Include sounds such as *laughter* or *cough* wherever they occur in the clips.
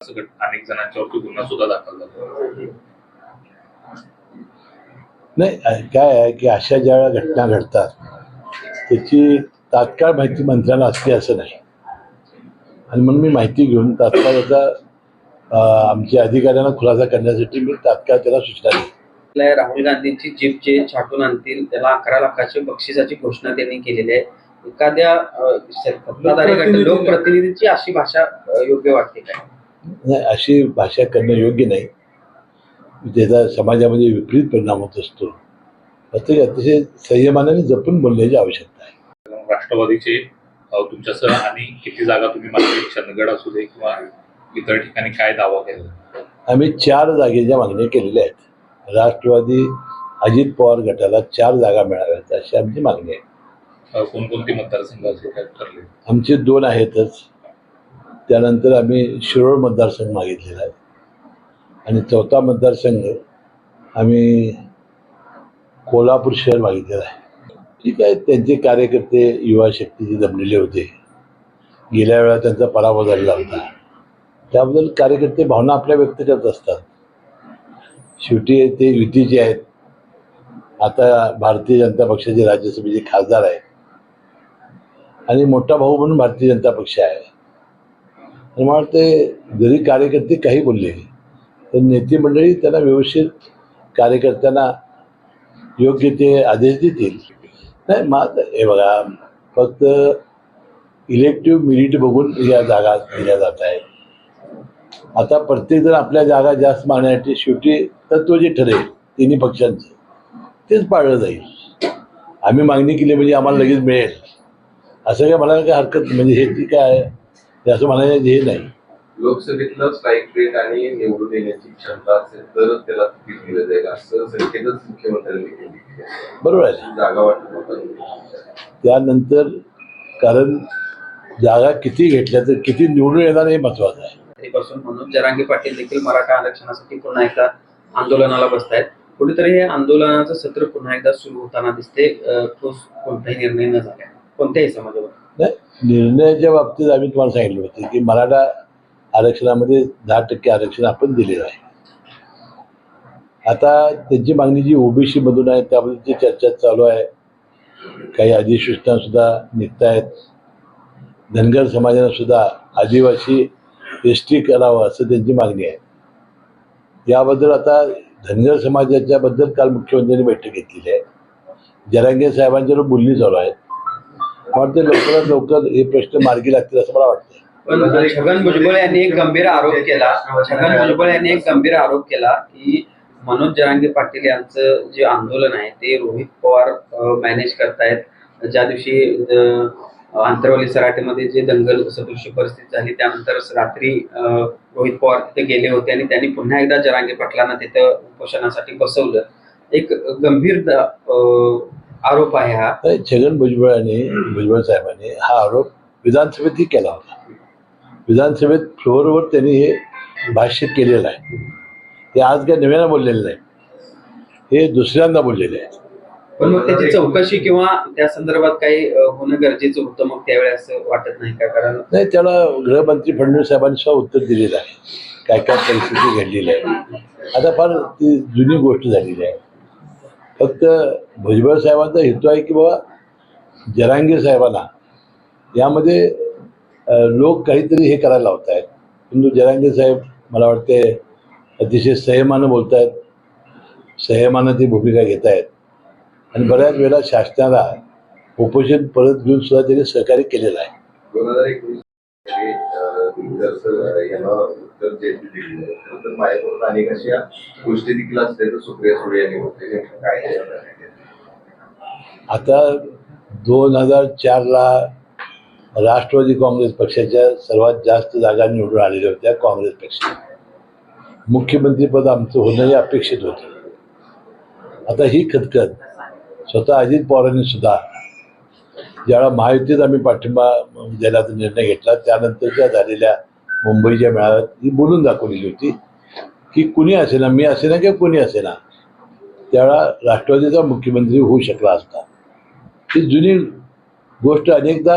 असं अनेक जणांच्यावरती गुन्हा सुद्धा दाखल झाला. नाही काय आहे की अशा ज्या वेळा घटना घडतात त्याची तात्काळ माहिती मंत्र्यांना असते असं नाही. आणि म्हणून मी माहिती घेऊन तात्काळ याचा अ, आमच्या अधिकाऱ्यांना खुलासा करण्यासाठी मी तात्काळ त्याला सूचना दिली आपल्या राहुल गांधींची जीप जे छाटून आणतील त्याला अकरा लाखाची बक्षिसाची घोषणा त्यांनी केलेली आहे. एखाद्या सत्ताधारी लोकप्रतिनिधीची अशी भाषा योग्य वाटते काय? नाही अशी भाषा करणं योग्य नाही. त्याचा समाजामध्ये विपरीत परिणाम होत असतो. प्रत्येक अतिशय संयमानाने जपून बोलण्याची आवश्यकता आहे. राष्ट्रवादीचे तुमच्यासह आणि किती जागा तुम्ही मागणी चंदगड असू दे किंवा इतर ठिकाणी काय दावा केला? आम्ही चार जागेच्या मागण्या केलेल्या आहेत. राष्ट्रवादी अजित पवार गटाला चार जागा मिळाव्यात अशी आमची मागणी आहे. कोणकोणती मतदारसंघ असे ठरले? आमचे दोन आहेतच. त्यानंतर आम्ही शिरोळ मतदारसंघ मागितलेला आहे. आणि चौथा मतदारसंघ आम्ही कोल्हापूर शहर मागितलेला आहे. ठीक आहे त्यांचे कार्यकर्ते युवा शक्तीचे जमलेले होते. गेल्या वेळा त्यांचा पराभव झालेला होता. त्याबद्दल कार्यकर्ते भावना आपल्या व्यक्त करत असतात. शेवटी ते युतीचे आहेत आता भारतीय जनता पक्षाचे राज्यसभेचे खासदार आहेत. आणि मोठा भाऊ म्हणून भारतीय जनता पक्ष आहे. आणि मला ते जरी कार्यकर्ते काही बोलले तर नेते मंडळी त्यांना व्यवस्थित कार्यकर्त्यांना योग्य ते आदेश देतील. नाही मग हे बघा फक्त इलेक्टिव्ह मिरिट बघून या जागा दिल्या जात आहेत. आता प्रत्येकजण आपल्या जागा जास्त मागण्यासाठी शेवटी तत्व जे ठरेल तिन्ही पक्षांचं तेच पाळलं जाईल. आम्ही मागणी केली म्हणजे आम्हाला लगेच मिळेल. असं काय म्हणायला काय हरकत म्हणजे हे जी काय ते असं म्हणायचं हे नाही. लोकसभेतलं स्ट्राईक रेट आणि निवडून येण्याची क्षमता असेल तरच त्याला तिकीट दिलं जाईल असं संकेतच मुख्यमंत्र्यांनी केली बरोबर आहे. जागा वाटत त्यानंतर कारण जागा किती घेतल्या तर किती निवडून येणार हे महत्वाचं आहे. तरीपासून म्हणून जरांगे पाटील देखील मराठा आरक्षणासाठी पुन्हा एकदा आंदोलनाला बसतायत. कुठेतरी हे आंदोलनाचं सत्र पुन्हा एकदा सुरू होताना दिसते ठोस कोणताही निर्णय न झाल्या कोणत्याही समाजावर. नाही निर्णयाच्या बाबतीत आम्ही तुम्हाला सांगितलं होतं की मराठा आरक्षणामध्ये दहा टक्के आरक्षण आपण दिलेलं आहे. आता त्यांची मागणी जी ओबीसी मधून आहे त्याबद्दलची चर्चा चालू आहे काही अधिसूचना सुद्धा निघत आहेत. धनगर समाजाने सुद्धा आदिवासी एस टी करावं असं त्यांची मागणी आहे. याबद्दल आता धनगर समाजाच्या बद्दल काल मुख्यमंत्र्यांनी बैठक घेतलेली आहे. जरांगे साहेबांच्यावर बोलणी चालू आहेत. वाटतं लवकरात लवकर हे प्रश्न मार्गी लागतील असं मला वाटतं पण छगन भुजबळ यांनी एक गंभीर आरोप केला. छगन भुजबळ यांनी एक गंभीर आरोप केला की मनोज जरांगे पाटील यांचं जे आंदोलन आहे ते रोहित पवार मॅनेज करतायत. ज्या दिवशी अ, आंतरवली जे दंगल सदृश्य परिस्थिती झाली त्यानंतर रात्री रोहित पवार तिथे गेले होते आणि त्यांनी पुन्हा एकदा जरांगे पाटलांना तिथं उपोषणासाठी बसवलं. एक गंभीर आरोप आहे हा. छगन भुजबळांनी भुजबळ साहेबांनी हा आरोप विधानसभेतही केला होता. विधानसभेत फ्लोअरवर त्यांनी हे भाष्य केलेलं आहे. ते आज काय नव्यानं बोललेलं नाही. हे दुसऱ्यांदा बोललेले आहेत पण मग त्याची चौकशी किंवा त्या संदर्भात काही होणं गरजेचं होतं मग त्यावेळी असं वाटत नाही का? कारण नाही त्याला गृहमंत्री फडणवीस साहेबांनी सुद्धा उत्तर दिलेलं आहे. काय काय परिस्थिती घडलेली आहे. आता फार ती जुनी गोष्ट झालेली आहे. फक्त भुजबळ साहेबांचा हेतू आहे की बाबा जरांगीर साहेबांना यामध्ये लोक काहीतरी हे करायला लावत आहेत परंतु जरांगीर साहेब मला वाटते अतिशय संयमानं बोलत आहेत संयमानं ती भूमिका घेत आहेत आणि बऱ्याच वेळा शासनाला उपोषण परत घेऊन सुद्धा त्यांनी सहकार्य केलेलं आहे. दोन हजार उत्तर जे तर माझ्याकडून अनेक अशा गोष्टी देखील सुप्रिया सुळे यांनी काय आता दोन हजार चारला राष्ट्रवादी काँग्रेस पक्षाच्या सर्वात जास्त जागा निवडून आलेल्या होत्या काँग्रेस पक्षात मुख्यमंत्रीपद आमचं होणं हे अपेक्षित होतं. आता ही खतखत स्वतः अजित पवारांनी सुद्धा ज्यावेळा महायुतीत आम्ही पाठिंबा देण्याचा निर्णय घेतला त्यानंतरच्या झालेल्या मुंबईच्या मेळाव्यात ही बोलून दाखवलेली होती की कुणी असेना मी असेना किंवा कुणी असेना त्यावेळा राष्ट्रवादीचा मुख्यमंत्री होऊ शकला असता. ही जुनी गोष्ट अनेकदा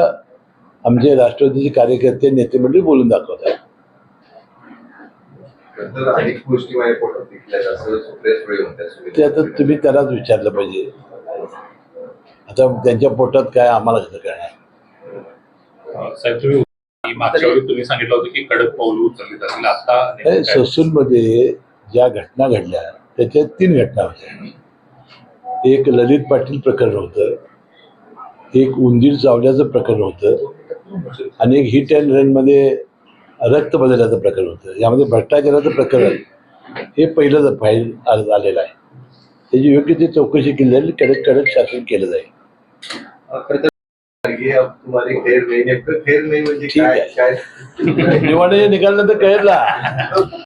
आमचे राष्ट्रवादीचे कार्यकर्ते नेते मंडळी बोलून दाखवत आहेत तर अनेक गोष्टी ते आता तुम्ही त्यालाच विचारलं पाहिजे. आता त्यांच्या पोटात काय आम्हाला कसं तुम्ही मागच्या वेळी तुम्ही सांगितलं होतं की कडक पाऊल उचलली जातील. आता? ससूनमध्ये ज्या घटना घडल्या त्याच्यात तीन घटना होत्या. एक ललित पाटील प्रकरण होतं एक उंदीर चावल्याचं प्रकरण होतं आणि एक हिट अँड रनमध्ये रक्त बदलण्याचं प्रकरण होतं. यामध्ये भ्रष्टाचाराचं प्रकरण हे पहिलं फाईल आलेलं आहे. त्याची योग्य ती चौकशी केली जाईल कडक कडक शासन केलं जाईल. खरं तर तुम्हाला खेळ नाही नेमकं खेळ नाही म्हणजे ठीक काय. काय? निवडणुकीचे निकाल नंतर कळेल ना. *laughs*